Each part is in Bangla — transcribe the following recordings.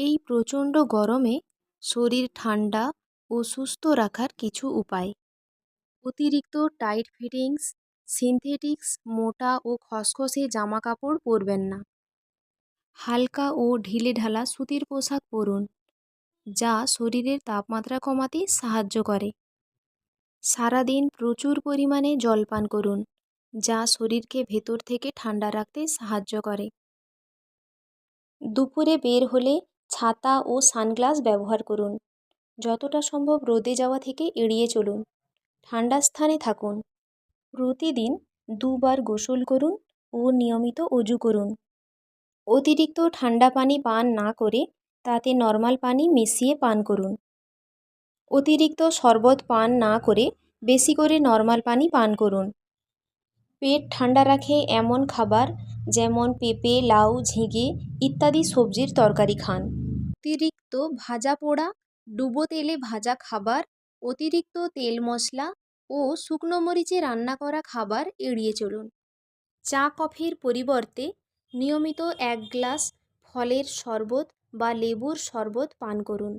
এই প্রচণ্ড গরমে শরীর ঠান্ডা ও সুস্থ রাখার কিছু উপায়। অতিরিক্ত টাইট ফিটিংস, সিনথেটিক্স, মোটা ও খসখসে জামাকাপড় পরবেন না। হালকা ও ঢিলেঢালা সুতির পোশাক পরুন, যা শরীরের তাপমাত্রা কমাতে সাহায্য করে। সারাদিন প্রচুর পরিমাণে জল পান করুন, যা শরীরকে ভেতর থেকে ঠান্ডা রাখতে সাহায্য করে। দুপুরে বের হলে ছাতা ও সানগ্লাস ব্যবহার করুন। যতটা সম্ভব রোদে যাওয়া থেকে এড়িয়ে চলুন। ঠান্ডা স্থানে থাকুন। প্রতিদিন দুবার গোসল করুন ও নিয়মিত অজু করুন। অতিরিক্ত ঠান্ডা পানি পান না করে তাতে নর্মাল পানি মিশিয়ে পান করুন। অতিরিক্ত শরবত পান না করে বেশি করে নর্মাল পানি পান করুন। পেট ঠান্ডা রাখে এমন খাবার যেমন পেঁপে, লাউ, ঝিঙে ইত্যাদি সবজির তরকারি খান। অতিরিক্ত ভাজা পোড়া, ডুবো তেলে ভাজা খাবার, অতিরিক্ত তেল মশলা ও শুকনো মরিচে রান্না করা খাবার এড়িয়ে চলুন। চা কফির পরিবর্তে নিয়মিত এক গ্লাস ফলের শরবত বা লেবুর শরবত পান করুন।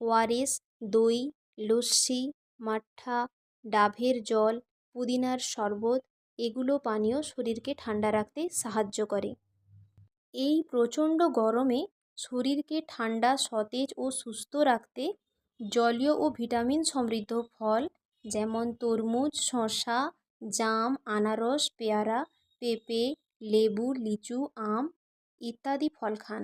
ওআরএস দই, লস্যি, মাঠা, ডাভের জল, পুদিনার শরবত এগুলো পানীয় শরীরকে ঠান্ডা রাখতে সাহায্য করে। এই প্রচণ্ড গরমে শরীরকে ঠান্ডা, সতেজ ও সুস্থ রাখতে জলীয় ও ভিটামিন সমৃদ্ধ ফল যেমন তরমুজ, শসা, জাম, আনারস, পেয়ারা, পেঁপে, লেবু, লিচু, আম ইত্যাদি ফল খান।